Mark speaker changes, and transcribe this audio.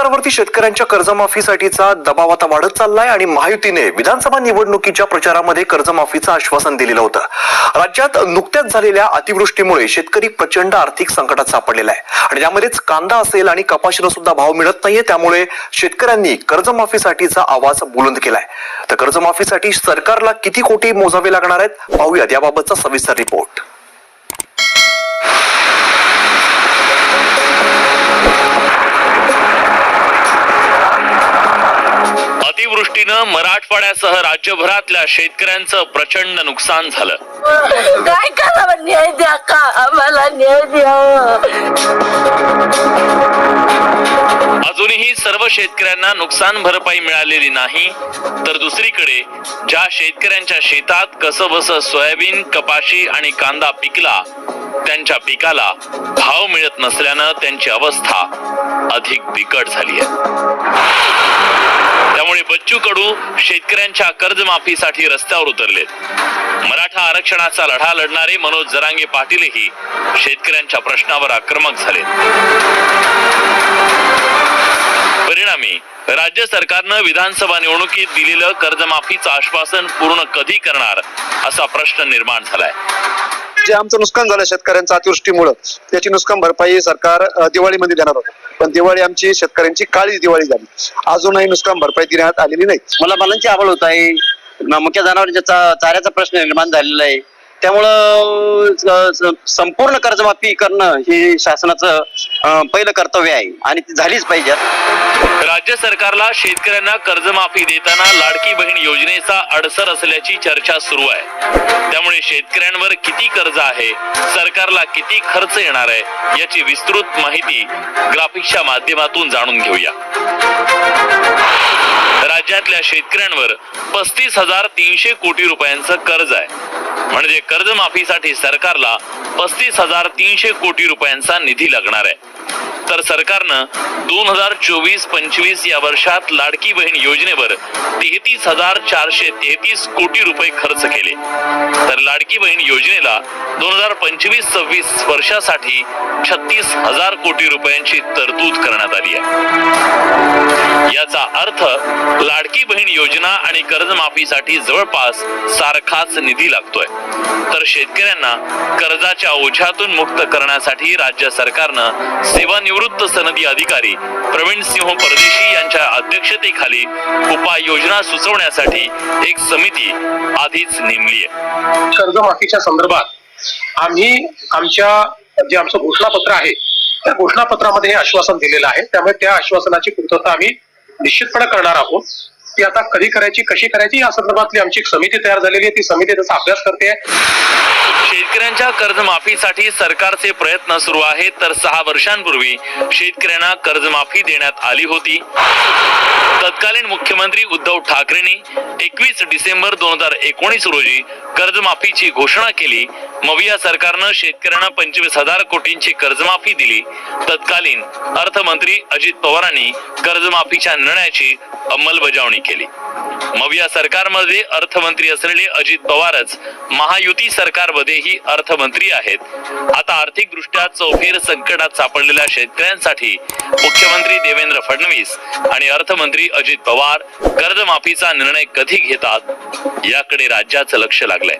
Speaker 1: सरकारवरती शेतकऱ्यांच्या कर्जमाफीसाठीचा दबाव आता वाढत चाललाय आणि महायुतीने विधानसभा निवडणुकीच्या प्रचारामध्ये कर्जमाफीचं आश्वासन दिलेलं होतं. राज्यात नुकत्याच झालेल्या अतिवृष्टीमुळे शेतकरी प्रचंड आर्थिक संकटात सापडलेला आहे. आणि त्यामध्येच कांदा असेल आणि कपाशीला सुद्धा भाव मिळत नाहीये. त्यामुळे शेतकऱ्यांनी कर्जमाफीसाठीचा आवाज बुलंद केलाय. तर कर्जमाफीसाठी सरकारला किती कोटी मोजावे लागणार आहेत? पाहूयात याबाबतचा सविस्तर रिपोर्ट.
Speaker 2: अतिवृष्टीनं मराठवाड्यासह राज्यभरातल्या शेतकऱ्यांचं प्रचंड नुकसान झालं.
Speaker 3: काय करावं? न्याय द्या का? आम्हाला न्याय द्यावं
Speaker 2: अजूनही सर्व शेतकऱ्यांना नुकसान भरपाई मिळालेली नाही. तर दुसरीकडे ज्या शेतकऱ्यांच्या शेतात कसबस सोयाबीन कपाशी आणि कांदा पिकला त्यांच्या पिकाला भाव मिळत नसल्यानं त्यांची अवस्था अधिक बिकट झाली आहे. त्यामुळे बच्चू कडू शेतकऱ्यांच्या कर्जमाफीसाठी रस्त्यावर उतरलेत. मराठा आरक्षणाचा लढा लढणारे मनोज जरांगे पाटीलही शेतकऱ्यांच्या प्रश्नावर आक्रमक झाले परिणामी राज्य सरकारनं विधानसभा निवडणुकीत दिलेलं कर्जमाफीचं आश्वासन पूर्ण कधी करणार असा प्रश्न निर्माण झालाय.
Speaker 4: जे आमचं नुकसान झालं शेतकऱ्यांचं अतिवृष्टीमुळे त्याची नुकसान भरपाई सरकार दिवाळीमध्ये देणार होतं. पण दिवाळी आमची शेतकऱ्यांची काळी दिवाळी झाली. अजूनही नुकसान भरपाई देण्यात आलेली नाही.
Speaker 5: मला मलांची आवड होत आहे. म- मुख्य जनावरांच्या चाऱ्याचा प्रश्न निर्माण झालेला आहे. त्यामुळं संपूर्ण कर्जमाफी करणं हे शासनाचं पहिलं कर्तव्य आहे आणि ती झालीच पाहिजे.
Speaker 2: राज्य सरकारला शेतकऱ्यांना कर्जमाफी देताना लाडकी बहीण योजनेचा अडसर असल्याची चर्चा सुरू आहे. त्यामुळे शेतकऱ्यांवर किती कर्ज आहे सरकारला किती खर्च येणार आहे याची विस्तृत माहिती ग्राफिक्सच्या माध्यमातून जाणून घेऊया. राज्यातल्या शेतकऱ्यांवर पस्तीस हजार तीनशे कोटी रुपयांचं कर्ज आहे. म्हणजे कर्जमाफीसाठी सरकारला पस्तीस हजार तीनशे कोटी रुपयांचा निधी लागणार आहे. तर सरकारनं दोन हजार चोवीस पंचवीस या वर्षात लाडकी बहीण योजनेवर तेहतीस हजार चारशे तेहतीस कोटी रुपये खर्च केले. तर लाडकी बहीण योजनेला दोन हजार पंचवीस सव्वीस वर्षासाठी छत्तीस हजार कोटी रुपयांची तरतूद करण्यात आली आहे. याचा अर्थ लाडकी बहीण योजना आणि कर्जमाफीसाठी जवळपास सारखाच निधी लागतोय. तर शेतकऱ्यांना कर्जाच्या ओझ्यातून मुक्त करण्यासाठी राज्य सरकारनं निवृत्त सनदी अधिकारी प्रवीण सिंह परदेशी यांच्या अध्यक्षतेखाली उपाययोजना सुचवण्यासाठी एक समिती आधीच नेमली आहे.
Speaker 6: कर्जमाफीच्या संदर्भात आम्ही आमच्या जे आमचं घोषणापत्र आहे त्या घोषणापत्रामध्ये हे आश्वासन दिलेलं आहे. त्यामुळे त्या आश्वासनाची पूर्तता आम्ही निश्चितपणे करणार आहोत. ती आता कधी करायची कशी करायची या संदर्भातली आमची एक समिती तयार झालेली आहे. ती समिती त्याचा अभ्यास करते.
Speaker 2: शेतकऱ्यांच्या कर्जमाफीसाठी सरकारचे प्रयत्न सुरू आहेत तर सहा वर्षांपूर्वी शेतकऱ्यांना कर्जमाफी देण्यात आली होती. तत्कालीन मुख्यमंत्री उद्धव ठाकरेंनी एकवीस डिसेंबर दोन हजार एकोणीस रोजी कर्जमाफीची घोषणा केली. मविया सरकारनं शेतकऱ्यांना पंचवीस हजार कोटींची कर्जमाफी दिली. तत्कालीन अर्थमंत्री अजित पवारांनी कर्जमाफीच्या निर्णयाची अंमलबजावणी केली. मविया सरकारमध्ये अर्थमंत्री असलेले अजित पवारच महायुती सरकारमध्येही अर्थमंत्री आहेत. आता आर्थिक दृष्ट्या चौफेर संकटात सापडलेल्या शेतकऱ्यांसाठी मुख्यमंत्री देवेंद्र फडणवीस आणि अर्थमंत्री अजित पवार कर्जमाफीचा निर्णय कधी घेतात याकडे राज्याचं लक्ष लागलंय.